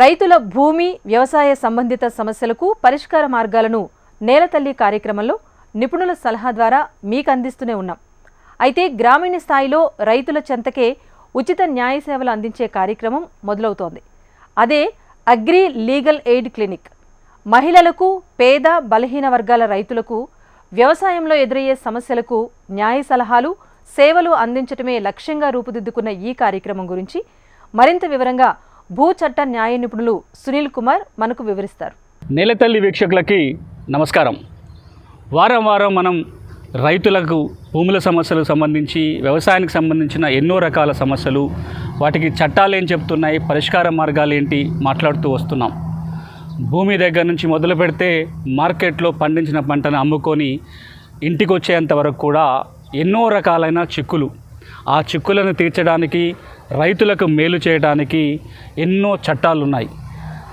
రైతుల భూమి వ్యవసాయ సంబంధిత సమస్యలకు పరిష్కార మార్గాలను నేలతల్లి కార్యక్రమంలో నిపుణుల సలహా ద్వారా మీకు అందిస్తూనే ఉన్నాం. అయితే గ్రామీణ స్థాయిలో రైతుల చెంతకే ఉచిత న్యాయ సేవలు అందించే కార్యక్రమం మొదలవుతోంది. అదే అగ్రి లీగల్ ఎయిడ్ క్లినిక్. మహిళలకు పేద బలహీన వర్గాల రైతులకు వ్యవసాయంలో ఎదురయ్యే సమస్యలకు న్యాయ సలహాలు సేవలు అందించటమే లక్ష్యంగా రూపుదిద్దుకున్న ఈ కార్యక్రమం గురించి మరింత వివరంగా భూ చట్ట న్యాయ నిపుణులు సునీల్ కుమార్ మనకు వివరిస్తారు. నేలతల్లి వీక్షకులకి నమస్కారం. వారం వారం మనం రైతులకు భూముల సమస్యలకు సంబంధించి వ్యవసాయానికి సంబంధించిన ఎన్నో రకాల సమస్యలు వాటికి చట్టాలు ఏం చెప్తున్నాయి పరిష్కార మార్గాలు ఏంటి మాట్లాడుతూ వస్తున్నాం. భూమి దగ్గర నుంచి మొదలు పెడితే మార్కెట్లో పండించిన పంటను అమ్ముకొని ఇంటికి వచ్చేంత వరకు కూడా ఎన్నో రకాలైన చిక్కులు. ఆ చిక్కులను తీర్చడానికి రైతులకు మేలు చేయడానికి ఎన్నో చట్టాలు ఉన్నాయి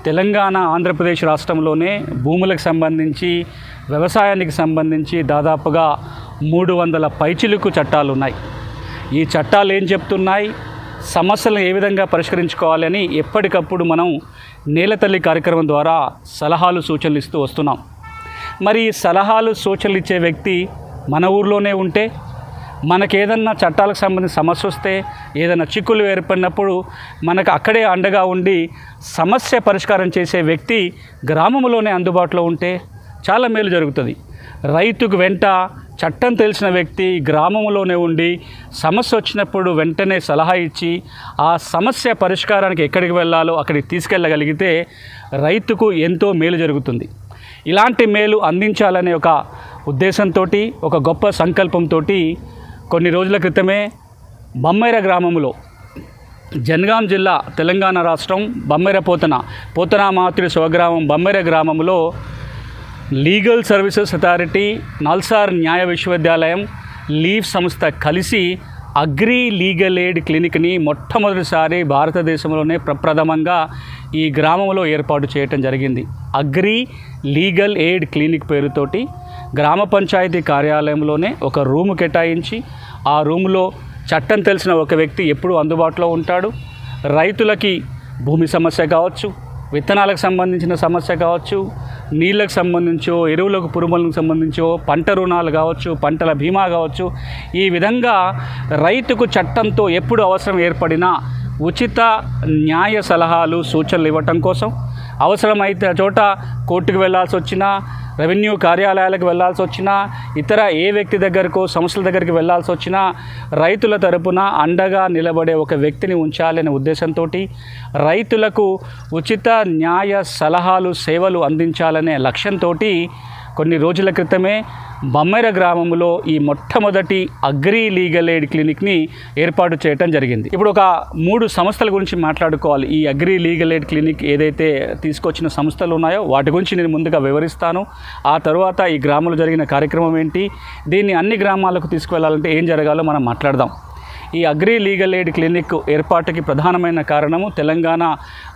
తెలంగాణ ఆంధ్రప్రదేశ్ రాష్ట్రంలోనే భూములకు సంబంధించి వ్యవసాయానికి సంబంధించి దాదాపుగా మూడు వందల పైచిలుకు చట్టాలు ఉన్నాయి ఈ చట్టాలు ఏం చెప్తున్నాయి? సమస్యలను ఏ విధంగా పరిష్కరించుకోవాలని ఎప్పటికప్పుడు మనం నేలతల్లి కార్యక్రమం ద్వారా సలహాలు సూచనలు ఇస్తూ వస్తున్నాం. మరి ఈ సలహాలు సూచనలు ఇచ్చే వ్యక్తి మన ఊర్లోనే ఉంటే మనకేదన్నా చట్టాలకు సంబంధించిన సమస్య వస్తే ఏదైనా చిక్కులు ఏర్పడినప్పుడు మనకు అక్కడే అండగా ఉండి సమస్య పరిష్కారం చేసే వ్యక్తి గ్రామంలోనే అందుబాటులో ఉంటే చాలా మేలు జరుగుతుంది. రైతుకు వెంట చట్టం తెలిసిన వ్యక్తి గ్రామంలోనే ఉండి సమస్య వచ్చినప్పుడు వెంటనే సలహా ఇచ్చి ఆ సమస్య పరిష్కారానికి ఎక్కడికి వెళ్ళాలో అక్కడికి తీసుకెళ్ళగలిగితే రైతుకు ఎంతో మేలు జరుగుతుంది. ఇలాంటి మేలు అందించాలనే ఒక ఉద్దేశంతో ఒక గొప్ప సంకల్పంతో కొన్ని రోజుల క్రితమే బొమ్మైర గ్రామంలో జనగాం జిల్లా తెలంగాణ రాష్ట్రం బొమ్మైర పోతన పోతన మాతృ స్వగ్రామం బొమ్మైర గ్రామంలో లీగల్ సర్వీసెస్ అథారిటీ నల్సార్ న్యాయ విశ్వవిద్యాలయం లీవ్ సంస్థ కలిసి అగ్రి లీగల్ ఎయిడ్ క్లినిక్ని మొట్టమొదటిసారి భారతదేశంలోనే ప్రప్రథమంగా ఈ గ్రామంలో ఏర్పాటు చేయటం జరిగింది. అగ్రి లీగల్ ఎయిడ్ క్లినిక్ పేరుతోటి గ్రామ పంచాయతీ కార్యాలయంలోనే ఒక రూమ్ కేటాయించి ఆ రూములో చట్టం తెలిసిన ఒక వ్యక్తి ఎప్పుడూ అందుబాటులో ఉంటాడు. రైతులకి భూమి సమస్య కావచ్చు విత్తనాలకు సంబంధించిన సమస్య కావచ్చు నీళ్ళకు సంబంధించో ఎరువులకు పురుగులకు సంబంధించో పంట రుణాలు కావచ్చు పంటల బీమా కావచ్చు ఈ విధంగా రైతుకు చట్టంతో ఎప్పుడు అవసరం ఏర్పడినా ఉచిత న్యాయ సలహాలు సూచనలు ఇవ్వటం కోసం అవసరమైతే చోట కోర్టుకు వెళ్ళాల్సి వచ్చినా రెవెన్యూ కార్యాలయాలకు వెళ్ళాల్సి వచ్చినా ఇతర ఏ వ్యక్తి దగ్గరకు సంస్థల దగ్గరికి వెళ్ళాల్సి వచ్చినా రైతుల తరపున అండగా నిలబడే ఒక వ్యక్తిని ఉంచాలనే ఉద్దేశంతో రైతులకు ఉచిత న్యాయ సలహాలు సేవలు అందించాలనే లక్ష్యంతో కొన్ని రోజుల క్రితమే బమ్మెర గ్రామంలో ఈ మొట్టమొదటి అగ్రి లీగల్ ఎయిడ్ క్లినిక్ని ఏర్పాటు చేయడం జరిగింది. ఇప్పుడు ఒక మూడు సంస్థల గురించి మాట్లాడుకోవాలి. ఈ అగ్రి లీగల్ ఎయిడ్ క్లినిక్ ఏదైతే తీసుకొచ్చిన సంస్థలు ఉన్నాయో వాటి గురించి నేను ముందుగా వివరిస్తాను. ఆ తర్వాత ఈ గ్రామంలో జరిగిన కార్యక్రమం ఏంటి? దీన్ని అన్ని గ్రామాలకు తీసుకువెళ్ళాలంటే ఏం జరగాలో మనం మాట్లాడదాం. ఈ అగ్రి లీగల్ ఎయిడ్ క్లినిక్ ఏర్పాటుకి ప్రధానమైన కారణము తెలంగాణ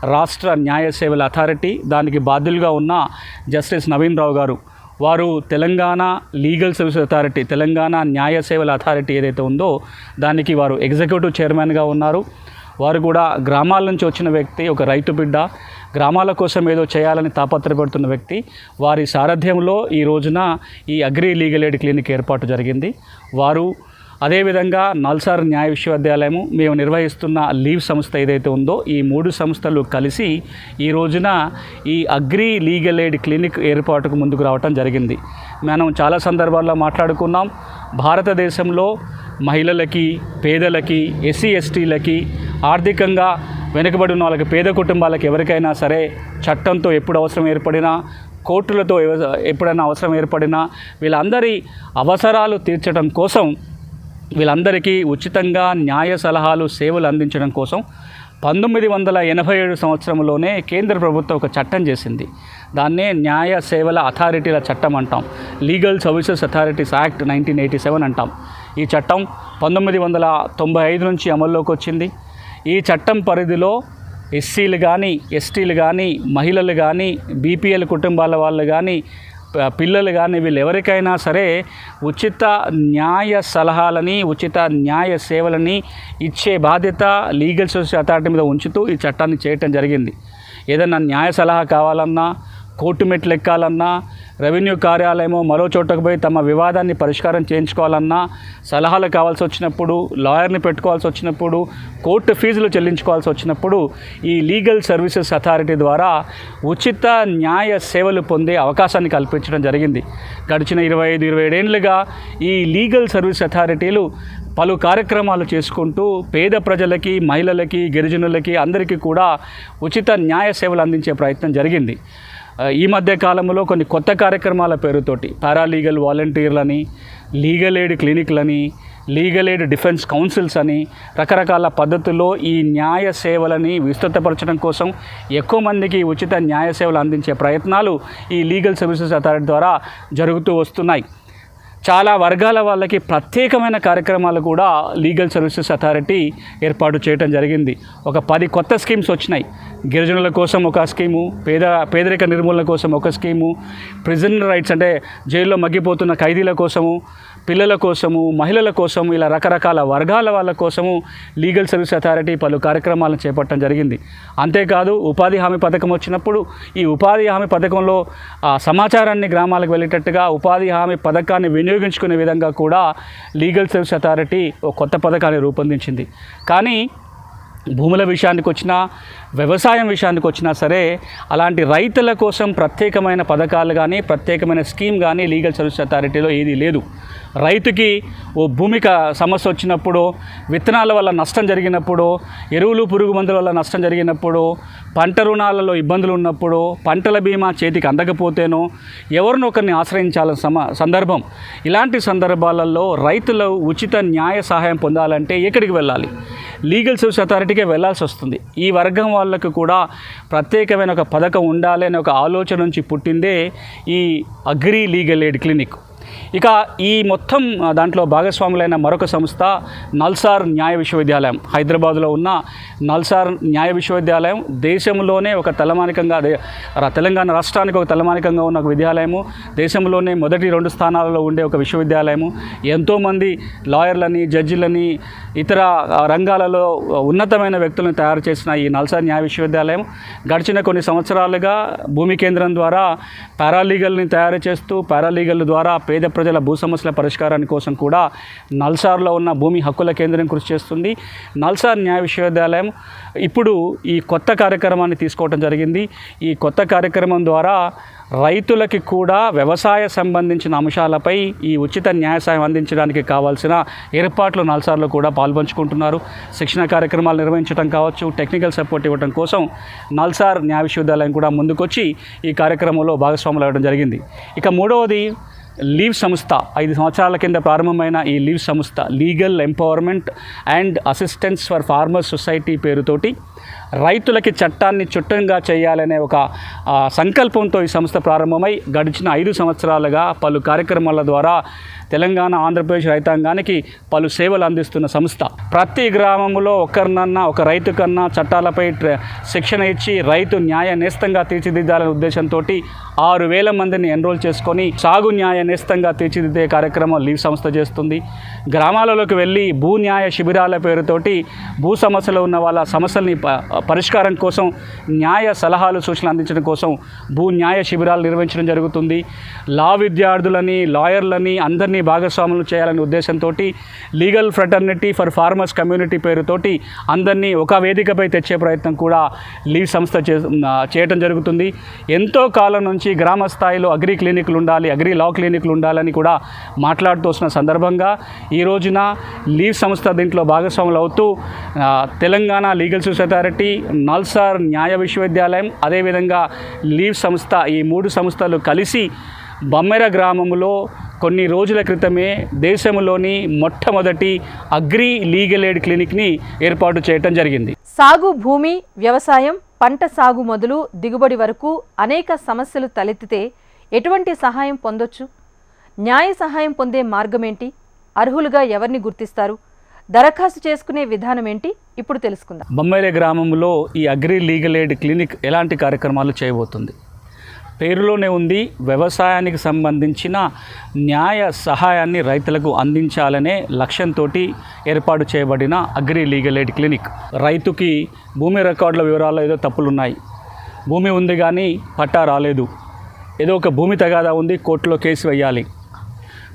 రాష్ట్ర న్యాయ సేవల అథారిటీ. దానికి బాధ్యులుగా ఉన్న జస్టిస్ నవీన్ రావు గారు. వారు Telangana legal service authority Telangana న్యాయ సేవల అథారిటీ ఏదైతే ఉందో దానికి వారు ఎగ్జిక్యూటివ్ చైర్మన్గా ఉన్నారు. వారు కూడా గ్రామాల నుంచి వచ్చిన వ్యక్తి ఒక రైతు బిడ్డ గ్రామాల కోసం ఏదో చేయాలని తాపత్రపడుతున్న వ్యక్తి. వారి సారథ్యంలో ఈ రోజున ఈ అగ్రి లీగల్ ఎయిడ్ క్లినిక్ ఏర్పాటు జరిగింది. వారు అదేవిధంగా నల్సార్ న్యాయ విశ్వవిద్యాలయము మేము నిర్వహిస్తున్న లీవ్ సంస్థ ఏదైతే ఉందో ఈ మూడు సంస్థలు కలిసి ఈ రోజున ఈ అగ్రి లీగల్ ఎయిడ్ క్లినిక్ ఏర్పాటుకు ముందుకు రావటం జరిగింది. మనం చాలా సందర్భాల్లో మాట్లాడుకున్నాం. భారతదేశంలో మహిళలకి పేదలకి ఎస్సీ ఎస్టీలకి ఆర్థికంగా వెనుకబడి ఉన్న వాళ్ళకి పేద కుటుంబాలకు ఎవరికైనా సరే చట్టంతో ఎప్పుడు అవసరం ఏర్పడినా కోర్టులతో ఎవ- ఎప్పుడైనా అవసరం ఏర్పడినా వీళ్ళందరి అవసరాలు తీర్చడం కోసం వీళ్ళందరికీ ఉచితంగా న్యాయ సలహాలు సేవలు అందించడం కోసం పంతొమ్మిది వందల ఎనభై ఏడు సంవత్సరంలోనే కేంద్ర ప్రభుత్వం ఒక చట్టం చేసింది. దాన్నే న్యాయ సేవల అథారిటీల చట్టం అంటాం. Legal services authorities act nineteen eighty seven అంటాం. ఈ చట్టం పంతొమ్మిది వందల తొంభై ఐదు నుంచి అమల్లోకి వచ్చింది. ఈ చట్టం పరిధిలో ఎస్సీలు కానీ ఎస్టీలు కానీ మహిళలు కానీ బీపీఎల్ కుటుంబాల వాళ్ళు కానీ పిల్లలు కానీ వీళ్ళు ఎవరికైనా సరే ఉచిత న్యాయ సలహాలని ఉచిత న్యాయ సేవలని ఇచ్చే బాధ్యత లీగల్ సర్వీస్ అథారిటీ మీద ఉంచుతూ ఈ చట్టాన్ని చేయటం జరిగింది. ఏదైనా న్యాయ సలహా కావాలన్నా కోర్టు మెట్లు ఎక్కాలన్నా రెవెన్యూ కార్యాలయమో మరో చోటకు పోయి తమ వివాదాన్ని పరిష్కారం చేయించుకోవాలన్నా సలహాలు కావాల్సి వచ్చినప్పుడు లాయర్ని పెట్టుకోవాల్సి వచ్చినప్పుడు కోర్టు ఫీజులు చెల్లించుకోవాల్సి వచ్చినప్పుడు ఈ లీగల్ సర్వీసెస్ అథారిటీ ద్వారా ఉచిత న్యాయ సేవలు పొందే అవకాశాన్ని కల్పించడం జరిగింది. గడిచిన ఇరవై ఐదు ఇరవై ఏడేళ్ళుగా ఈ లీగల్ సర్వీస్ అథారిటీలు పలు కార్యక్రమాలు చేసుకుంటూ పేద ప్రజలకి మహిళలకి గిరిజనులకి అందరికీ కూడా ఉచిత న్యాయ సేవలు అందించే ప్రయత్నం జరిగింది. ఈ మధ్య కాలంలో కొన్ని కొత్త కార్యక్రమాల పేరుతోటి పారాలీగల్ వాలంటీర్లని లీగల్ ఎయిడ్ క్లినిక్లని లీగల్ ఎయిడ్ డిఫెన్స్ కౌన్సిల్స్ అని రకరకాల పద్ధతుల్లో ఈ న్యాయ సేవలని విస్తృతపరచడం కోసం ఎక్కువ మందికి ఉచిత న్యాయ సేవలు అందించే ప్రయత్నాలు ఈ లీగల్ సర్వీసెస్ అథారిటీ ద్వారా జరుగుతూ వస్తున్నాయి. చాలా వర్గాల వాళ్ళకి ప్రత్యేకమైన కార్యక్రమాలు కూడా లీగల్ సర్వీసెస్ అథారిటీ ఏర్పాటు చేయడం జరిగింది. ఒక పది కొత్త స్కీమ్స్ వచ్చినాయి. గిరిజనుల కోసం ఒక స్కీము పేద పేదరిక నిర్మూలన కోసం ఒక స్కీము ప్రిజన్ రైట్స్ అంటే జైల్లో మగ్గిపోతున్న ఖైదీల కోసము పిల్లల కోసము మహిళల కోసము ఇలా రకరకాల వర్గాల వాళ్ళ కోసము లీగల్ సర్వీస్ అథారిటీ పలు కార్యక్రమాలను చేపట్టడం జరిగింది. అంతేకాదు ఉపాధి హామీ పథకం వచ్చినప్పుడు ఈ ఉపాధి హామీ పథకంలో ఆ సమాచారాన్ని గ్రామాలకు వెళ్ళేటట్టుగా ఉపాధి హామీ పథకాన్ని వినియోగించుకునే విధంగా కూడా లీగల్ సర్వీస్ అథారిటీ ఒక కొత్త పథకాన్ని రూపొందించింది. కానీ భూముల విషయానికి వచ్చినా వ్యవసాయం విషయానికి వచ్చినా సరే అలాంటి రైతుల కోసం ప్రత్యేకమైన పథకాలు కానీ ప్రత్యేకమైన స్కీమ్ కానీ లీగల్ సర్వీస్ అథారిటీలో ఏదీ లేదు. రైతుకి ఓ భూమిక సమస్య వచ్చినప్పుడు విత్తనాల వల్ల నష్టం జరిగినప్పుడు ఎరువులు పురుగు మందుల వల్ల నష్టం జరిగినప్పుడు పంట రుణాలలో ఇబ్బందులు ఉన్నప్పుడు పంటల బీమా చేతికి అందకపోతేనో ఎవరినొకరిని ఆశ్రయించాలని సమ సందర్భం. ఇలాంటి సందర్భాలలో రైతులు ఉచిత న్యాయ సహాయం పొందాలంటే ఎక్కడికి వెళ్ళాలి? లీగల్ సర్వీస్ అథారిటీకే వెళ్ళాల్సి వస్తుంది. ఈ వర్గం వాళ్ళకు కూడా ప్రత్యేకమైన ఒక పథకం ఉండాలి అనే ఒక ఆలోచన నుంచి పుట్టిందే ఈ అగ్రి లీగల్ ఎయిడ్ క్లినిక్. ఇక ఈ మొత్తం దాంట్లో భాగస్వాములైన మరొక సంస్థ నల్సార్ న్యాయ విశ్వవిద్యాలయం. హైదరాబాద్లో ఉన్న నల్సార్ న్యాయ విశ్వవిద్యాలయం దేశంలోనే ఒక తలమానికంగా తెలంగాణ రాష్ట్రానికి ఒక తలమానికంగా ఉన్న ఒక విద్యాలయము. దేశంలోనే మొదటి రెండు స్థానాలలో ఉండే ఒక విశ్వవిద్యాలయము. ఎంతోమంది లాయర్లని జడ్జిలని ఇతర రంగాలలో ఉన్నతమైన వ్యక్తులను తయారు చేసిన ఈ నల్సార్ న్యాయ విశ్వవిద్యాలయం గడిచిన కొన్ని సంవత్సరాలుగా భూమి కేంద్రం ద్వారా పారాలీగల్ని తయారు చేస్తూ పారాలీగల్ ద్వారా పేద ప్రజల భూ సమస్యల పరిష్కారాని కోసం కూడా నల్సార్లో ఉన్న భూమి హక్కుల కేంద్రం కృషి చేస్తుంది. నల్సార్ న్యాయ విశ్వవిద్యాలయం ఇప్పుడు ఈ కొత్త కార్యక్రమాన్ని తీసుకోవడం జరిగింది. ఈ కొత్త కార్యక్రమం ద్వారా రైతులకి కూడా వ్యవసాయ సంబంధించిన అంశాలపై ఈ ఉచిత న్యాయ సాయం అందించడానికి కావాల్సిన ఏర్పాట్లు నల్సార్లో కూడా పాల్పంచుకుంటున్నారు. శిక్షణ కార్యక్రమాలు నిర్వహించడం కావచ్చు టెక్నికల్ సపోర్ట్ ఇవ్వడం కోసం నల్సార్ న్యాయ విశ్వవిద్యాలయం కూడా ముందుకొచ్చి ఈ కార్యక్రమంలో భాగస్వాములు అవ్వడం జరిగింది. ఇక మూడవది లీవ్ సంస్థ ఐదు సంవత్సరాల కింద ప్రారంభమైన ఈ లీవ్ సంస్థ legal empowerment and assistance for farmers society పేరుతోటి రైతులకి చట్టాన్ని చుట్టంగా చేయాలనే ఒక సంకల్పంతో ఈ సంస్థ ప్రారంభమై గడిచిన ఐదు సంవత్సరాలుగా పలు కార్యక్రమాల ద్వారా తెలంగాణ ఆంధ్రప్రదేశ్ రైతాంగానికి పలు సేవలు అందిస్తున్న సంస్థ. ప్రతి గ్రామంలో ఒకరినన్నా ఒక రైతు కన్నా చట్టాలపై శిక్షణ ఇచ్చి రైతు న్యాయ నేస్తంగా తీర్చిదిద్దాలనే ఉద్దేశంతో ఆరు వేల మందిని ఎన్రోల్ చేసుకొని సాగు న్యాయ నేస్తంగా తీర్చిదిద్దే కార్యక్రమం లీవ్ సంస్థ చేస్తుంది. గ్రామాలలోకి వెళ్ళి భూ న్యాయ శిబిరాల పేరుతోటి భూ సమస్యలు ఉన్న వాళ్ళ సమస్యల్ని పరిష్కారం కోసం న్యాయ సలహాలు సూచనలు అందించడం కోసం భూ న్యాయ శిబిరాలు నిర్వహించడం జరుగుతుంది. లా విద్యార్థులని లాయర్లని అందరినీ భాగస్వాములు చేయాలనే ఉద్దేశంతో legal fraternity for farmers community పేరుతోటి అందరినీ ఒక వేదికపై తెచ్చే ప్రయత్నం కూడా లీవ్ సంస్థ చేయటం జరుగుతుంది. ఎంతో కాలం నుంచి గ్రామ స్థాయిలో అగ్రి క్లినిక్లు ఉండాలి అగ్రి లా క్లినిక్లు ఉండాలని కూడా మాట్లాడుతూ వస్తున్న సందర్భంగా ఈ రోజున లీవ్ సంస్థ దీంట్లో భాగస్వాములు అవుతూ Telangana legal society authority NALSAR న్యాయ విశ్వవిద్యాలయం అదేవిధంగా లీవ్ సంస్థ ఈ మూడు సంస్థలు కలిసి బమ్మెర గ్రామంలో కొన్ని రోజుల క్రితమే దేశంలోని మొట్టమొదటి అగ్రి లీగల్ ఎయిడ్ క్లినిక్ని ఏర్పాటు చేయటం జరిగింది. సాగు భూమి వ్యవసాయం పంట సాగు మొదలు దిగుబడి వరకు అనేక సమస్యలు తలెత్తితే ఎటువంటి సహాయం పొందొచ్చు? న్యాయ సహాయం పొందే మార్గమేంటి? అర్హులుగా ఎవరిని గుర్తిస్తారు? దరఖాస్తు చేసుకునే విధానం ఏంటి? ఇప్పుడు తెలుసుకుందాం. బొమ్మేరే గ్రామంలో ఈ అగ్రి లీగల్ ఎయిడ్ క్లినిక్ ఎలాంటి కార్యక్రమాలు చేయబోతుంది? పేరులోనే ఉంది. వ్యవసాయానికి సంబంధించిన న్యాయ సహాయాన్ని రైతులకు అందించాలనే లక్ష్యంతో ఏర్పాటు చేయబడిన అగ్రి లీగల్ ఎయిడ్ క్లినిక్. రైతుకి భూమి రికార్డుల వివరాల్లో ఏదో తప్పులున్నాయి. భూమి ఉంది కానీ పట్టా రాలేదు. ఏదో ఒక భూమి తగాదా ఉంది కోర్టులో కేసు వేయాలి.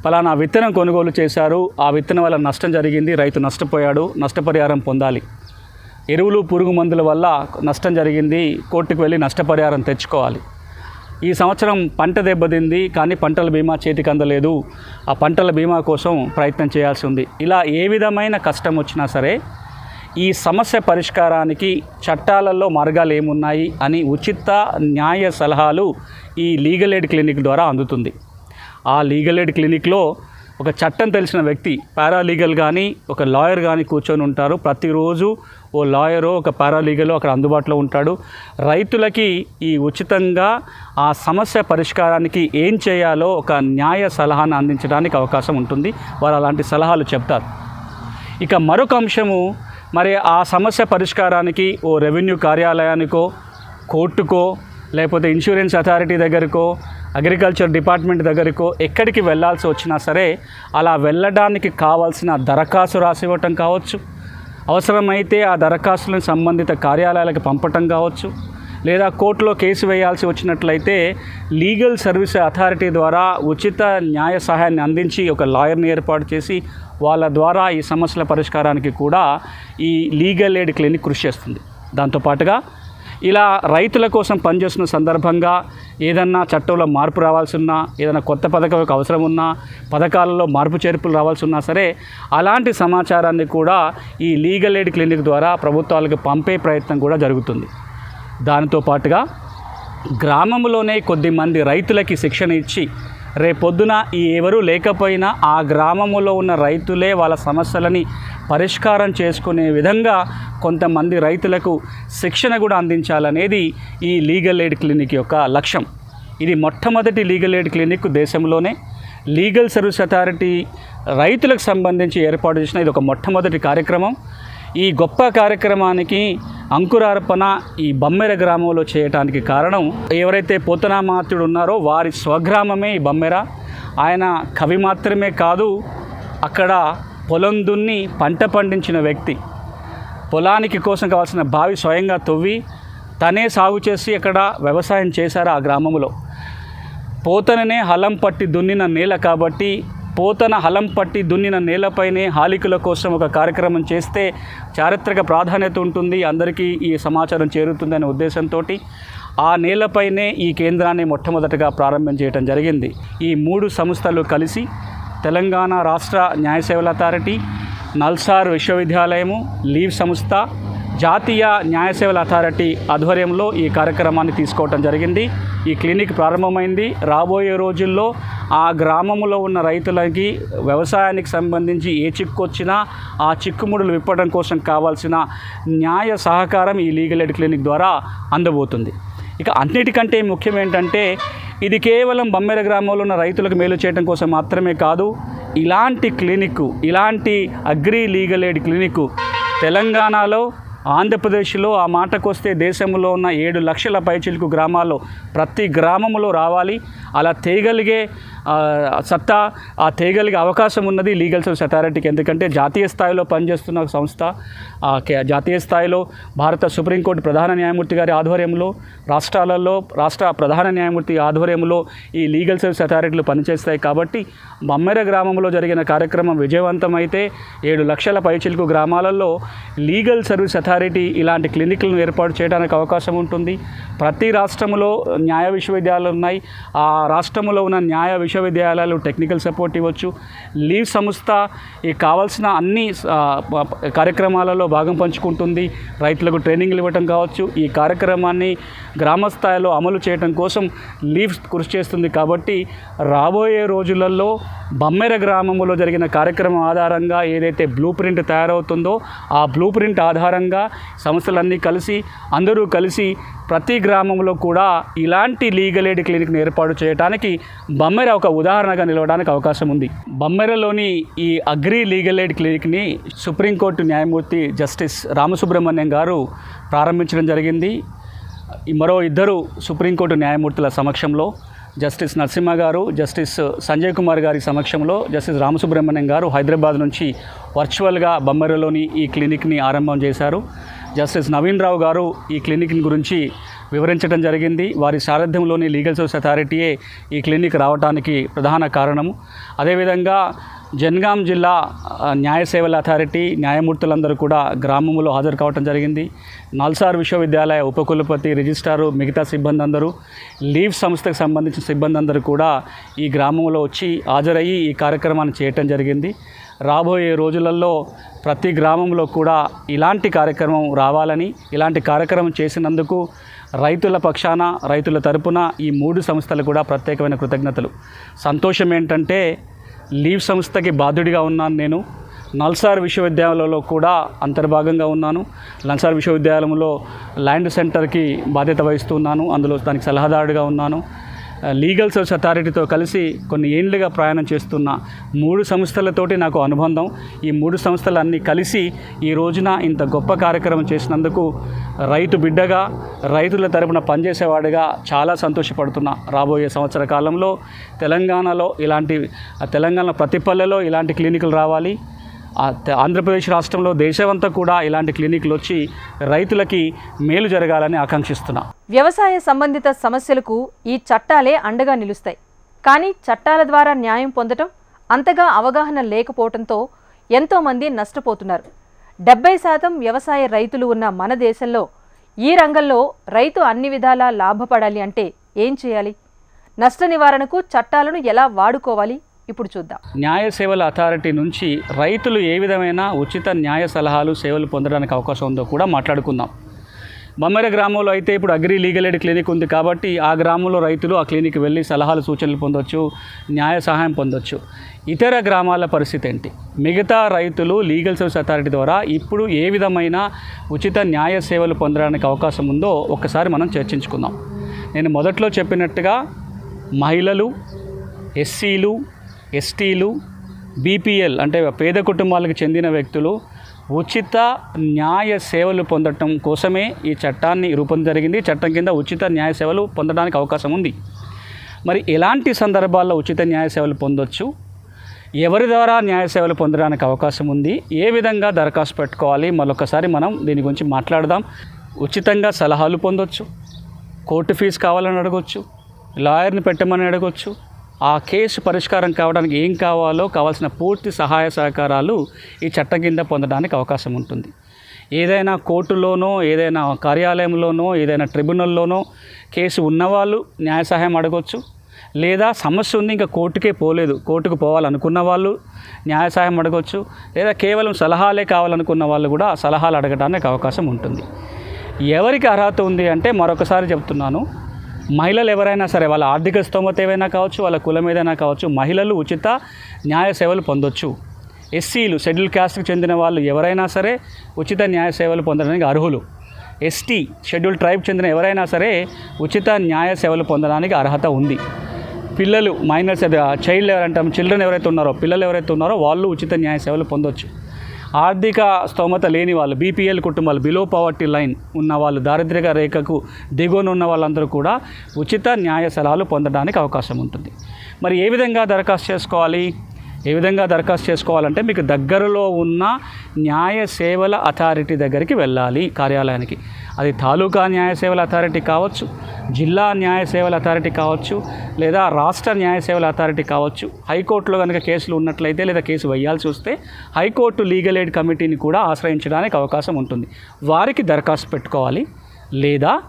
ఫలానా విత్తనం కొనుగోలు చేశారు. ఆ విత్తనం వల్ల నష్టం జరిగింది. రైతు నష్టపోయాడు. నష్టపరిహారం పొందాలి. ఎరువులు పురుగు మందుల వల్ల నష్టం జరిగింది. కోర్టుకు వెళ్ళి నష్టపరిహారం తెచ్చుకోవాలి. ఈ సంవత్సరం పంట దెబ్బతింది కానీ పంటల బీమా చేతికి అందలేదు. ఆ పంటల బీమా కోసం ప్రయత్నం చేయాల్సి ఉంది. ఇలా ఏ విధమైన కష్టం వచ్చినా సరే ఈ సమస్య పరిష్కారానికి చట్టాలలో మార్గాలు ఏమున్నాయి అని ఉచిత న్యాయ సలహాలు ఈ లీగల్ ఎయిడ్ క్లినిక్ ద్వారా అందుతుంది. ఆ లీగల్ ఎయిడ్ క్లినిక్లో ఒక చట్టం తెలిసిన వ్యక్తి పారాలీగల్ కానీ ఒక లాయర్ కానీ కూర్చొని ఉంటారు. ప్రతిరోజు ఓ లాయరు ఒక పారాలీగలో అక్కడ అందుబాటులో ఉంటాడు. రైతులకి ఈ ఉచితంగా ఆ సమస్య పరిష్కారానికి ఏం చేయాలో ఒక న్యాయ సలహాను అందించడానికి అవకాశం ఉంటుంది. వారు అలాంటి సలహాలు చెప్తారు. ఇక మరొక అంశము మరి ఆ సమస్య పరిష్కారానికి ఓ రెవెన్యూ కార్యాలయానికో కోర్టుకో లేకపోతే ఇన్సూరెన్స్ అథారిటీ దగ్గరకో అగ్రికల్చర్ డిపార్ట్మెంట్ దగ్గరకో ఎక్కడికి వెళ్ళాల్సి వచ్చినా సరే అలా వెళ్ళడానికి కావాల్సిన దరఖాస్తు రాసి ఇవ్వటం కావచ్చు. అవసరమైతే ఆ దరఖాస్తులను సంబంధిత కార్యాలయాలకు పంపటం కావచ్చు. లేదా కోర్టులో కేసు వేయాల్సి వచ్చినట్లయితే లీగల్ సర్వీస్ అథారిటీ ద్వారా ఉచిత న్యాయ సహాయాన్ని అందించి ఒక లాయర్ని ఏర్పాటు చేసి వాళ్ళ ద్వారా ఈ సమస్యల పరిష్కారానికి కూడా ఈ లీగల్ ఎయిడ్ క్లినిక్ కృషి చేస్తుంది. దాంతోపాటుగా ఇలా రైతుల కోసం పనిచేస్తున్న సందర్భంగా ఏదన్నా చట్టంలో మార్పు రావాల్సి ఉన్నా ఏదైనా కొత్త పథకం యొక్క అవసరం ఉన్నా పథకాలలో మార్పు చేర్పులు రావాల్సి ఉన్నా సరే అలాంటి సమాచారాన్ని కూడా ఈ లీగల్ ఎయిడ్ క్లినిక్ ద్వారా ప్రభుత్వాలకు పంపే ప్రయత్నం కూడా జరుగుతుంది. దానితో పాటుగా గ్రామంలోనే కొద్ది మంది రైతులకి శిక్షణ ఇచ్చి రేపొద్దున ఈ ఎవరు లేకపోయినా ఆ గ్రామంలో ఉన్న రైతులే వాళ్ళ సమస్యలని పరిష్కారం చేసుకునే విధంగా కొంతమంది రైతులకు శిక్షణ కూడా అందించాలనేది ఈ లీగల్ ఎయిడ్ క్లినిక్ యొక్క లక్ష్యం. ఇది మొట్టమొదటి లీగల్ ఎయిడ్ క్లినిక్ దేశంలోనే. లీగల్ సర్వీస్ అథారిటీ రైతులకు సంబంధించి ఏర్పాటు చేసిన ఇది ఒక మొట్టమొదటి కార్యక్రమం. ఈ గొప్ప కార్యక్రమానికి అంకురార్పణ ఈ బమ్మెర గ్రామంలో చేయటానికి కారణం ఎవరైతే పోతనామాత్యుడు ఉన్నారో వారి స్వగ్రామమే ఈ బమ్మెర. ఆయన కవి మాత్రమే కాదు అక్కడ పొలం దున్ని పంట పండించిన వ్యక్తి. పొలానికి కోసం కావాల్సిన బావి స్వయంగా తవ్వి తనే సాగు చేసి అక్కడ వ్యవసాయం చేశారు ఆ గ్రామంలో. పోతననే హలం పట్టి దున్నిన నేల కాబట్టి పోతన హలం పట్టి దున్నిన నేలపైనే హాలికుల కోసం ఒక కార్యక్రమం చేస్తే చారిత్రక ప్రాధాన్యత ఉంటుంది అందరికీ ఈ సమాచారం చేరుతుందనే ఉద్దేశంతో ఆ నేలపైనే ఈ కేంద్రాన్ని మొట్టమొదటగా ప్రారంభం చేయడం జరిగింది. ఈ మూడు సంస్థలు కలిసి తెలంగాణ రాష్ట్ర న్యాయ సేవల అథారిటీ నల్సార్ విశ్వవిద్యాలయము లీవ్ సంస్థ జాతీయ న్యాయ సేవల అథారిటీ ఆధ్వర్యంలో ఈ కార్యక్రమాన్ని తీసుకోవటం జరిగింది. ఈ క్లినిక్ ప్రారంభమైంది. రాబోయే రోజుల్లో ఆ గ్రామంలో ఉన్న రైతులకి వ్యవసాయానికి సంబంధించి ఏ చిక్కు వచ్చినా ఆ చిక్కుముడులు విప్పడం కోసం కావాల్సిన న్యాయ సహకారం ఈ లీగల్ ఎయిడ్ క్లినిక్ ద్వారా అందబోతుంది. ఇక అన్నిటికంటే ముఖ్యం ఏంటంటే ఇది కేవలం బమ్మెర గ్రామంలో ఉన్న రైతులకు మేలు చేయడం కోసం మాత్రమే కాదు ఇలాంటి క్లినిక్ ఇలాంటి అగ్రి లీగల్ ఎయిడ్ క్లినిక్ తెలంగాణలో ఆంధ్రప్రదేశ్లో ఆ మాటకొస్తే దేశంలో ఉన్న ఏడు లక్షల పైచిలుకు గ్రామాల్లో ప్రతి గ్రామంలో రావాలి. అలా తేగలిగే సత్తా ఆ తేగలిగే అవకాశం ఉన్నది లీగల్ సర్వీస్ అథారిటీకి ఎందుకంటే జాతీయ స్థాయిలో పనిచేస్తున్న ఒక సంస్థ జాతీయ స్థాయిలో భారత సుప్రీంకోర్టు ప్రధాన న్యాయమూర్తి గారి ఆధ్వర్యంలో రాష్ట్రాలలో రాష్ట్ర ప్రధాన న్యాయమూర్తి ఆధ్వర్యంలో ఈ లీగల్ సర్వీస్ అథారిటీలు పనిచేస్తాయి కాబట్టి బమ్మెర గ్రామంలో జరిగిన కార్యక్రమం విజయవంతమైతే ఏడు లక్షల పైచిలుకు గ్రామాలలో లీగల్ సర్వీస్ అథారిటీ ఇలాంటి క్లినిక్లను ఏర్పాటు చేయడానికి అవకాశం ఉంటుంది. ప్రతి రాష్ట్రంలో న్యాయ విశ్వవిద్యాలయాలు ఉన్నాయి. ఆ రాష్ట్రంలో ఉన్న న్యాయ విశ్వవిద్యాలయాలు టెక్నికల్ సపోర్ట్ ఇవ్వచ్చు. లీవ్ సంస్థ ఈ కావాల్సిన అన్ని కార్యక్రమాలలో భాగం పంచుకుంటుంది. రైతులకు ట్రైనింగ్లు ఇవ్వటం కావచ్చు. ఈ కార్యక్రమాన్ని గ్రామ స్థాయిలో అమలు చేయడం కోసం లీవ్స్ కృషి చేస్తుంది కాబట్టి రాబోయే రోజులలో బమ్మెర గ్రామంలో జరిగిన కార్యక్రమం ఆధారంగా ఏదైతే బ్లూ ప్రింట్ తయారవుతుందో ఆ బ్లూ ప్రింట్ ఆధారంగా సంస్థలన్నీ కలిసి అందరూ కలిసి ప్రతి గ్రామంలో కూడా ఇలాంటి లీగల్ ఎయిడ్ క్లినిక్ని ఏర్పాటు చేయడానికి బమ్మెర ఒక ఉదాహరణగా నిలవడానికి అవకాశం ఉంది. బమ్మెరలోని ఈ అగ్రి లీగల్ ఎయిడ్ క్లినిక్ని సుప్రీంకోర్టు న్యాయమూర్తి జస్టిస్ రామసుబ్రహ్మణ్యం గారు ప్రారంభించడం జరిగింది. మరో ఇద్దరు సుప్రీంకోర్టు న్యాయమూర్తుల సమక్షంలో జస్టిస్ నరసింహ గారు జస్టిస్ సంజయ్ కుమార్ గారి సమక్షంలో జస్టిస్ రామసుబ్రహ్మణ్యం గారు హైదరాబాద్ నుంచి వర్చువల్గా బొమ్మరలోని ఈ క్లినిక్ని ఆరంభం చేశారు. జస్టిస్ నవీన్ రావు గారు ఈ క్లినిక్ గురించి వివరించడం జరిగింది. వారి సారథ్యంలోని లీగల్ సర్వీస్ అథారిటీయే ఈ క్లినిక్ రావడానికి ప్రధాన కారణము. అదేవిధంగా జన్గాం జిల్లా న్యాయ సేవల అథారిటీ న్యాయమూర్తులందరూ కూడా గ్రామంలో హాజరు కావటం జరిగింది. నల్సార్ విశ్వవిద్యాలయ ఉపకులపతి రిజిస్ట్రారు మిగతా సిబ్బంది అందరూ లీవ్ సంస్థకు సంబంధించిన సిబ్బంది అందరూ కూడా ఈ గ్రామంలో వచ్చి హాజరయ్యి ఈ కార్యక్రమాన్ని చేయటం జరిగింది. రాబోయే రోజులలో ప్రతి గ్రామంలో కూడా ఇలాంటి కార్యక్రమం రావాలని ఇలాంటి కార్యక్రమం చేసినందుకు రైతుల పక్షాన రైతుల తరపున ఈ మూడు సంస్థలు కూడా ప్రత్యేకమైన కృతజ్ఞతలు. సంతోషం ఏంటంటే లీవ్ సంస్థకి బాధ్యుడిగా ఉన్నాను నేను. నల్సార్ విశ్వవిద్యాలయంలో కూడా అంతర్భాగంగా ఉన్నాను. నల్సార్ విశ్వవిద్యాలయంలో ల్యాండ్ సెంటర్కి బాధ్యత వహిస్తున్నాను అందులో దానికి సలహాదారుడిగా ఉన్నాను. లీగల్ సర్చ్ అథారిటీతో కలిసి కొన్ని ఏండ్లుగా ప్రయాణం చేస్తున్న మూడు సంస్థలతోటి నాకు అనుబంధం. ఈ మూడు సంస్థలన్నీ కలిసి ఈ రోజున ఇంత గొప్ప కార్యక్రమం చేసినందుకు రైతు బిడ్డగా రైతుల తరపున పనిచేసేవాడిగా చాలా సంతోషపడుతున్నా. రాబోయే సంవత్సర కాలంలో తెలంగాణలో ఇలాంటి తెలంగాణ ప్రతి పల్లెలో ఇలాంటి క్లినికులు రావాలి. ఆంధ్రప్రదేశ్ రాష్ట్రంలో దేశమంతా కూడా ఇలాంటి క్లినిక్లు వచ్చి రైతులకి మేలు జరగాలని ఆకాంక్షిస్తున్నా. వ్యవసాయ సంబంధిత సమస్యలకు ఈ చట్టాలే అండగా నిలుస్తాయి. కానీ చట్టాల ద్వారా న్యాయం పొందటం అంతగా అవగాహన లేకపోవడంతో ఎంతోమంది నష్టపోతున్నారు. డెబ్బై శాతం వ్యవసాయ రైతులు ఉన్న మన దేశంలో ఈ రంగంలో రైతు అన్ని విధాలా లాభపడాలి అంటే ఏం చేయాలి? నష్ట నివారణకు చట్టాలను ఎలా వాడుకోవాలి? ఇప్పుడు చూద్దాం. న్యాయ సేవల అథారిటీ నుంచి రైతులు ఏ విధమైన ఉచిత న్యాయ సలహాలు సేవలు పొందడానికి అవకాశం ఉందో కూడా మాట్లాడుకుందాం. బొమ్మర గ్రామంలో అయితే ఇప్పుడు అగ్రి లీగల్ ఎయిడ్ క్లినిక్ ఉంది కాబట్టి ఆ గ్రామంలో రైతులు ఆ క్లినిక్ వెళ్ళి సలహాలు సూచనలు పొందొచ్చు న్యాయ సహాయం పొందొచ్చు. ఇతర గ్రామాల పరిస్థితి ఏంటి? మిగతా రైతులు లీగల్ సర్వీస్ అథారిటీ ద్వారా ఇప్పుడు ఏ విధమైన ఉచిత న్యాయ సేవలు పొందడానికి అవకాశం ఉందో ఒకసారి మనం చర్చించుకుందాం. నేను మొదట్లో చెప్పినట్టుగా మహిళలు ఎస్సీలు ఎస్టీలు బీపీఎల్ అంటే పేద కుటుంబాలకు చెందిన వ్యక్తులు ఉచిత న్యాయ సేవలు పొందటం కోసమే ఈ చట్టాన్ని రూపొంది జరిగింది. చట్టం కింద ఉచిత న్యాయ సేవలు పొందడానికి అవకాశం ఉంది. మరి ఎలాంటి సందర్భాల్లో ఉచిత న్యాయ సేవలు పొందొచ్చు? ఎవరి ద్వారా న్యాయ సేవలు పొందడానికి అవకాశం ఉంది? ఏ విధంగా దరఖాస్తు పెట్టుకోవాలి? మరొకసారి మనం దీని గురించి మాట్లాడదాం. ఉచితంగా సలహాలు పొందొచ్చు. కోర్టు ఫీజు కావాలని అడగొచ్చు. లాయర్ని పెట్టమని అడగొచ్చు. ఆ కేసు పరిష్కారం కావడానికి ఏం కావాలో కావాల్సిన పూర్తి సహాయ సహకారాలు ఈ చట్టం కింద పొందడానికి అవకాశం ఉంటుంది. ఏదైనా కోర్టులోనో ఏదైనా కార్యాలయంలోనో ఏదైనా ట్రిబ్యునల్లోనో కేసు ఉన్నవాళ్ళు న్యాయ సహాయం అడగవచ్చు లేదా సమస్య ఉంది ఇంకా కోర్టుకే పోలేదు. కోర్టుకు పోవాలనుకున్న వాళ్ళు న్యాయ సహాయం అడగవచ్చు లేదా కేవలం సలహాలే కావాలనుకున్న వాళ్ళు కూడా సలహాలు అడగడానికి అవకాశం ఉంటుంది. ఎవరికి అర్హత ఉంది అంటే మరొకసారి చెప్తున్నాను. మహిళలు ఎవరైనా సరే వాళ్ళ ఆర్థిక స్తోమత ఏమైనా కావచ్చు వాళ్ళ కులం ఏదైనా కావచ్చు మహిళలు ఉచిత న్యాయ సేవలు పొందొచ్చు. ఎస్సీలు షెడ్యూల్ క్యాస్ట్కి చెందిన వాళ్ళు ఎవరైనా సరే ఉచిత న్యాయ సేవలు పొందడానికి అర్హులు. ఎస్టీ షెడ్యూల్ ట్రైబ్ చెందిన ఎవరైనా సరే ఉచిత న్యాయ సేవలు పొందడానికి అర్హత ఉంది. పిల్లలు మైనర్స్ చైల్డ్ ఎవరంటాం చిల్డ్రన్ ఎవరైతే ఉన్నారో పిల్లలు ఎవరైతే ఉన్నారో వాళ్ళు ఉచిత న్యాయ సేవలు పొందొచ్చు. ఆర్థిక స్తోమత లేని వాళ్ళు బీపీఎల్ కుటుంబాలు బిలో పవర్టీ లైన్ ఉన్న వాళ్ళు దారిద్ర్య రేఖకు దిగువన ఉన్న వాళ్ళందరూ కూడా ఉచిత న్యాయ సలహాలు పొందడానికి అవకాశం ఉంటుంది. మరి ఏ విధంగా దరఖాస్తు చేసుకోవాలి? ఏ విధంగా దరఖాస్తు చేసుకోవాలంటే మీకు దగ్గరలో ఉన్న న్యాయ సేవల అథారిటీ దగ్గరికి వెళ్ళాలి కార్యాలయానికి. అది తాలూకా న్యాయ సేవల అథారిటీ కావచ్చు జిల్లా న్యాయ సేవల అథారిటీ కావచ్చు లేదా రాష్ట్ర న్యాయ సేవల అథారిటీ కావచ్చు. హైకోర్టులో కనుక కేసులు ఉన్నట్లయితే లేదా కేసు వేయాల్సి వస్తే హైకోర్టు లీగల్ ఎయిడ్ కమిటీని కూడా ఆశ్రయించడానికి అవకాశం ఉంటుంది. వారికి దరఖాస్తు పెట్టుకోవాలి. లేదా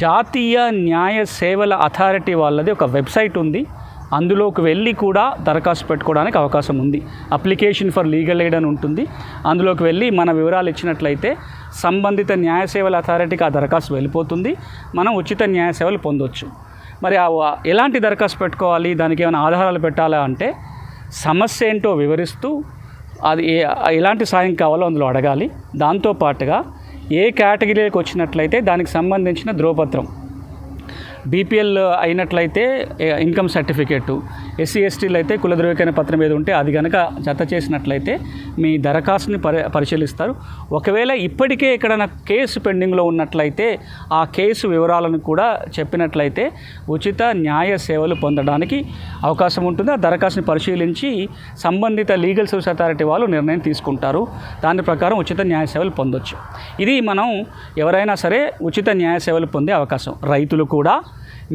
జాతీయ న్యాయ సేవల అథారిటీ వాళ్ళది ఒక వెబ్సైట్ ఉంది. అందులోకి వెళ్ళి కూడా దరఖాస్తు పెట్టుకోవడానికి అవకాశం ఉంది. అప్లికేషన్ ఫర్ లీగల్ ఎయిడ్ అని ఉంటుంది. అందులోకి వెళ్ళి మన వివరాలు ఇచ్చినట్లయితే సంబంధిత న్యాయ సేవల అథారిటీకి ఆ దరఖాస్తు వెళ్ళిపోతుంది. మనం ఉచిత న్యాయ సేవలు పొందొచ్చు. మరి ఆ వా- ఎలాంటి దరఖాస్తు పెట్టుకోవాలి? దానికి ఏమైనా ఆధారాలు పెట్టాలా అంటే సమస్య ఏంటో వివరిస్తూ అది ఎలాంటి సాయం కావాలో అందులో అడగాలి. దాంతోపాటుగా ఏ కేటగిరీకి వచ్చినట్లయితే దానికి సంబంధించిన ధ్రువపత్రం బీపీఎల్ అయినట్లయితే ఇన్కమ్ సర్టిఫికేటు. ఎస్సీ ఎస్టీలు అయితే కుల ధృవీకరణ పత్రం మీద ఉంటే అది కనుక జత చేసినట్లయితే మీ దరఖాస్తుని పరి పరిశీలిస్తారు. ఒకవేళ ఇప్పటికే ఎక్కడైనా కేసు పెండింగ్లో ఉన్నట్లయితే ఆ కేసు వివరాలను కూడా చెప్పినట్లయితే ఉచిత న్యాయ సేవలు పొందడానికి అవకాశం ఉంటుంది. ఆ దరఖాస్తుని పరిశీలించి సంబంధిత లీగల్ సర్వీస్ అథారిటీ వాళ్ళు నిర్ణయం తీసుకుంటారు. దాని ప్రకారం ఉచిత న్యాయ సేవలు పొందొచ్చు. ఇది మనం ఎవరైనా సరే ఉచిత న్యాయ సేవలు పొందే అవకాశం. రైతులు కూడా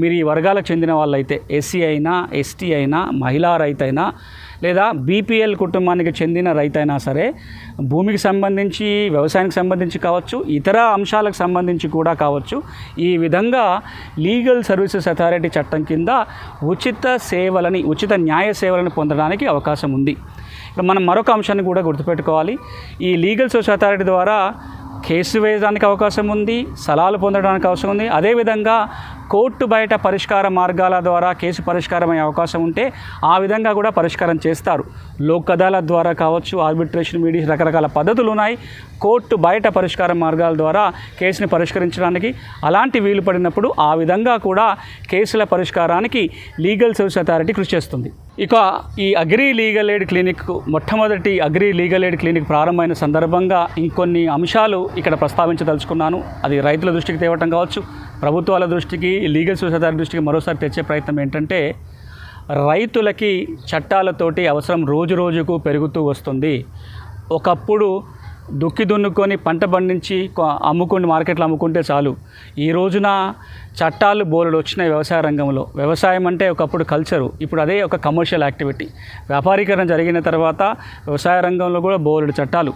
మీరు ఈ వర్గాలకు చెందిన వాళ్ళైతే ఎస్సీ అయినా ఎస్టీ అయినా మహిళా రైతైనా లేదా బీపీఎల్ కుటుంబానికి చెందిన రైతైనా సరే భూమికి సంబంధించి వ్యవసాయానికి సంబంధించి కావచ్చు ఇతర అంశాలకు సంబంధించి కూడా కావచ్చు ఈ విధంగా లీగల్ సర్వీసెస్ అథారిటీ చట్టం కింద ఉచిత సేవలని ఉచిత న్యాయ సేవలను పొందడానికి అవకాశం ఉంది. ఇక మనం మరొక అంశాన్ని కూడా గుర్తుపెట్టుకోవాలి. ఈ లీగల్ సర్వీస్ అథారిటీ ద్వారా కేసు వేయడానికి అవకాశం ఉంది సలాలు పొందడానికి అవకాశం ఉంది. అదేవిధంగా కోర్టు బయట పరిష్కార మార్గాల ద్వారా కేసు పరిష్కారం అయ్యే అవకాశం ఉంటే ఆ విధంగా కూడా పరిష్కారం చేస్తారు. లోక్ అదాలత్ ద్వారా కావచ్చు ఆర్బిట్రేషన్ మీడియా రకరకాల పద్ధతులు ఉన్నాయి. కోర్టు బయట పరిష్కార మార్గాల ద్వారా కేసుని పరిష్కరించడానికి అలాంటి వీలు పడినప్పుడు ఆ విధంగా కూడా కేసుల పరిష్కారానికి లీగల్ సర్వీస్ అథారిటీ కృషి చేస్తుంది. ఇక ఈ అగ్రి లీగల్ ఎయిడ్ క్లినిక్ మొట్టమొదటి అగ్రి లీగల్ ఎయిడ్ క్లినిక్ ప్రారంభమైన సందర్భంగా ఇంకొన్ని అంశాలు ఇక్కడ ప్రస్తావించదలుచుకున్నాను. అది రైతుల దృష్టికి తేవటం కావచ్చు ప్రభుత్వాల దృష్టికి లీగల్ సర్వీస్ దృష్టికి మరోసారి తెచ్చే ప్రయత్నం ఏంటంటే రైతులకి చట్టాలతోటి అవసరం రోజు రోజుకు పెరుగుతూ వస్తుంది. ఒకప్పుడు దుక్కి దున్నుకొని పంట పండించి అమ్ముకుని మార్కెట్లో అమ్ముకుంటే చాలు. ఈ రోజున చట్టాలు బోలెడు వచ్చినాయి వ్యవసాయ రంగంలో. వ్యవసాయం అంటే ఒకప్పుడు కల్చరు ఇప్పుడు అదే ఒక కమర్షియల్ యాక్టివిటీ వ్యాపారీకరణ జరిగిన తర్వాత వ్యవసాయ రంగంలో కూడా బోలెడు చట్టాలు.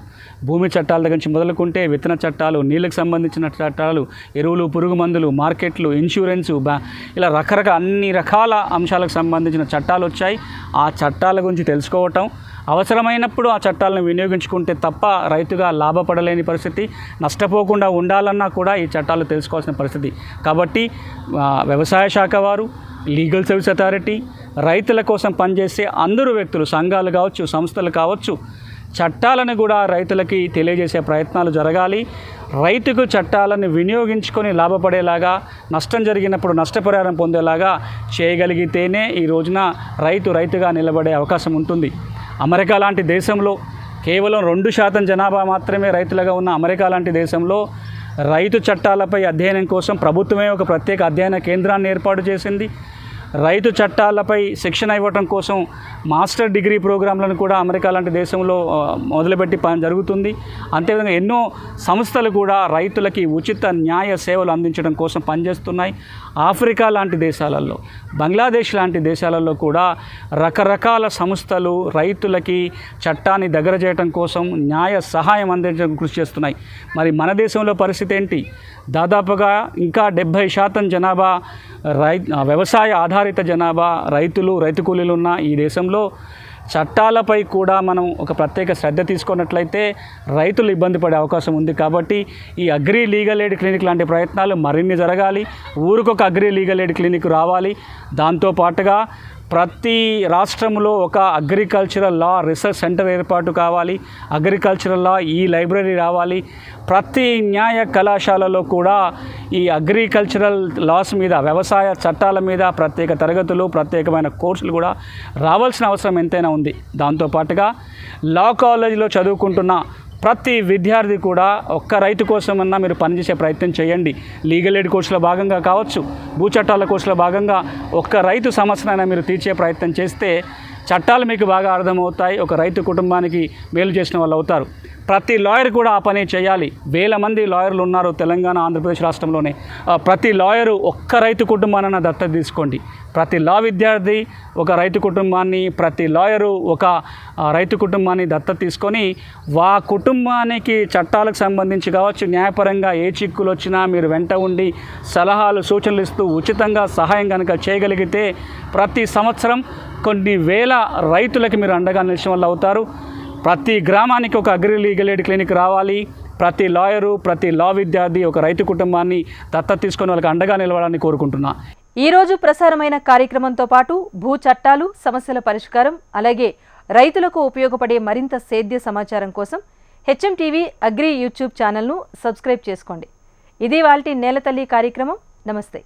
భూమి చట్టాల దగ్గర నుంచి మొదలుకుంటే విత్తన చట్టాలు నీళ్ళకి సంబంధించిన చట్టాలు ఎరువులు పురుగు మందులు మార్కెట్లు ఇన్సూరెన్సు బ్యా ఇలా రకరకాల అన్ని రకాల అంశాలకు సంబంధించిన చట్టాలు వచ్చాయి. ఆ చట్టాల గురించి తెలుసుకోవటం అవసరమైనప్పుడు ఆ చట్టాలను వినియోగించుకుంటే తప్ప రైతుగా లాభపడలేని పరిస్థితి నష్టపోకుండా ఉండాలన్నా కూడా ఈ చట్టాలు తెలుసుకోవాల్సిన పరిస్థితి. కాబట్టి వ్యవసాయ శాఖ వారు లీగల్ సర్వీస్ అథారిటీ రైతుల కోసం పనిచేసే అందరూ వ్యక్తులు సంఘాలు కావచ్చు సంస్థలు కావచ్చు చట్టాలను కూడా రైతులకి తెలియజేసే ప్రయత్నాలు జరగాలి. రైతుకు చట్టాలను వినియోగించుకొని లాభపడేలాగా నష్టం జరిగినప్పుడు నష్టపరిహారం పొందేలాగా చేయగలిగితేనే ఈ రోజున రైతు రైతుగా నిలబడే అవకాశం ఉంటుంది. అమెరికా లాంటి దేశంలో కేవలం రెండు శాతం జనాభా మాత్రమే రైతులుగా ఉన్న అమెరికా లాంటి దేశంలో రైతు చట్టాలపై అధ్యయనం కోసం ప్రభుత్వమే ఒక ప్రత్యేక అధ్యయన కేంద్రాన్ని ఏర్పాటు చేసింది. రైతు చట్టాలపై శిక్షణ ఇవ్వటం కోసం మాస్టర్ డిగ్రీ ప్రోగ్రాంలను కూడా అమెరికా లాంటి దేశంలో మొదలుపెట్టి పని జరుగుతుంది. అంతేవిధంగా ఎన్నో సంస్థలు కూడా రైతులకి ఉచిత న్యాయ సేవలు అందించడం కోసం పనిచేస్తున్నాయి. ఆఫ్రికా లాంటి దేశాలలో బంగ్లాదేశ్ లాంటి దేశాలలో కూడా రకరకాల సంస్థలు రైతులకి చట్టాన్ని దగ్గర చేయడం కోసం న్యాయ సహాయం అందించడం కృషి చేస్తున్నాయి. మరి మన దేశంలో పరిస్థితి ఏంటి? దాదాపుగా ఇంకా డెబ్భై శాతం జనాభా రై వ్యవసాయ ఆధారిత జనాభా రైతులు రైతు కూలీలు ఉన్న ఈ దేశంలో చట్టాలపై కూడా మనం ఒక ప్రత్యేక శ్రద్ధ తీసుకున్నట్లయితే రైతులు ఇబ్బంది పడే అవకాశం ఉంది కాబట్టి ఈ అగ్రి లీగల్ ఎయిడ్ క్లినిక్ లాంటి ప్రయత్నాలు మరిన్ని జరగాలి. ఊరికొక అగ్రి లీగల్ ఎయిడ్ క్లినిక్ రావాలి. దాంతో పాటుగా ప్రతి రాష్ట్రంలో ఒక అగ్రికల్చరల్ లా రీసెర్చ్ సెంటర్ ఏర్పాటు కావాలి అగ్రికల్చరల్ లా ఈ లైబ్రరీ రావాలి. ప్రతి న్యాయ కళాశాలలో కూడా ఈ అగ్రికల్చరల్ లాస్ మీద వ్యవసాయ చట్టాల మీద ప్రత్యేక తరగతులు ప్రత్యేకమైన కోర్సులు కూడా రావాల్సిన అవసరం ఎంతైనా ఉంది. దాంతోపాటుగా లా కాలేజీలో చదువుకుంటున్న ప్రతి విద్యార్థి కూడా ఒక్క రైతు కోసమన్నా మీరు పనిచేసే ప్రయత్నం చేయండి. లీగల్ ఎయిడ్ కోర్సులో భాగంగా కావచ్చు భూ చట్టాల కోర్సులో భాగంగా ఒక్క రైతు సమస్యనైనా మీరు తీర్చే ప్రయత్నం చేస్తే చట్టాలు మీకు బాగా అర్థమవుతాయి ఒక రైతు కుటుంబానికి మేలు చేసిన వాళ్ళు అవుతారు. ప్రతి లాయర్ కూడా ఆ పని చేయాలి. వేల మంది లాయర్లు ఉన్నారు తెలంగాణ ఆంధ్రప్రదేశ్ రాష్ట్రంలోనే. ప్రతి లాయరు ఒక్క రైతు కుటుంబాన్ని దత్తత తీసుకోండి. ప్రతి లా విద్యార్థి ఒక రైతు కుటుంబాన్ని ప్రతి లాయరు ఒక రైతు కుటుంబాన్ని దత్తత తీసుకొని వా కుటుంబానికి చట్టాలకు సంబంధించి కావచ్చు న్యాయపరంగా ఏ చిక్కులు వచ్చినా మీరు వెంట ఉండి సలహాలు సూచనలు ఇస్తూ ఉచితంగా సహాయం కనుక చేయగలిగితే ప్రతి సంవత్సరం కొన్ని వేల రైతులకి మీరు అండగా నిలిచిన వాళ్ళు అవుతారు. ప్రతి గ్రామానికి ఒక అగ్రి లీగల్ ఎయిడ్ క్లినిక్ రావాలి. ప్రతి లాయరు ప్రతి లా విద్యార్థి ఒక రైతు కుటుంబాన్ని దత్తత తీసుకొని వాళ్ళకి అండగా నిలవడాన్ని కోరుకుంటున్నా. ఈరోజు ప్రసారమైన కార్యక్రమంతో పాటు భూ చట్టాలు సమస్యల పరిష్కారం అలాగే రైతులకు ఉపయోగపడే మరింత సేద్య సమాచారం కోసం హెచ్ఎం టీవీ అగ్రి యూట్యూబ్ ఛానల్ను సబ్స్క్రైబ్ చేసుకోండి. ఇది వాళ్ళ నేలతల్లి కార్యక్రమం. నమస్తే.